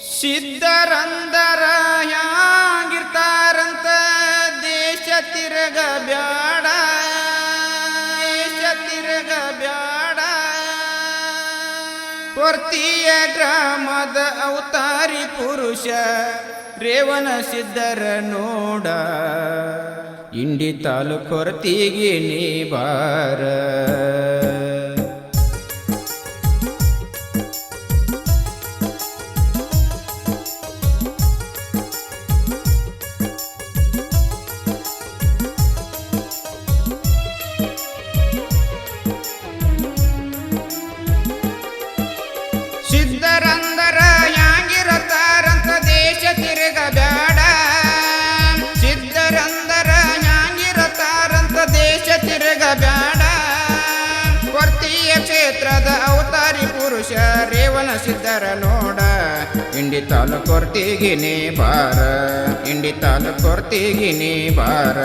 ಸಿದ್ಧರಂದರ ಹ್ಯಾಂಗಿರ್ತಾರಂತ, ದೇಶ ತಿರಗ ಬ್ಯಾಡ, ದೇಶ ತಿರಗ ಬ್ಯಾಡ. ಕೊರ್ತಿಯ ಗ್ರಾಮದ ಅವತಾರಿ ಪುರುಷ ರೇವನ ಸಿದ್ಧರ ನೋಡ. ಇಂಡಿ ತಾಲೂಕು ಕೊರತಿಗೆ ನೀ ಬಾರ. ದೇಶ ತಿರುಗ ಬ್ಯಾಡ ಸಿದ್ಧರಂದರ ಜ್ಞಾನಿರತಾರಂತ ದೇಶ ತಿರುಗ ಬ್ಯಾಡ ಕೊರ್ತಿಯ ಕ್ಷೇತ್ರದ ಅವತಾರಿ ಪುರುಷ ರೇವನ ಸಿದ್ಧರ ನೋಡ. ಇಂಡಿ ತಾಲೂಕು ಕೊರ್ತಿಗಿನೇ ಬಾರ. ಇಂಡಿ ತಾಲೂಕು ಕೊರ್ತಿಗಿನೇ ಬಾರ.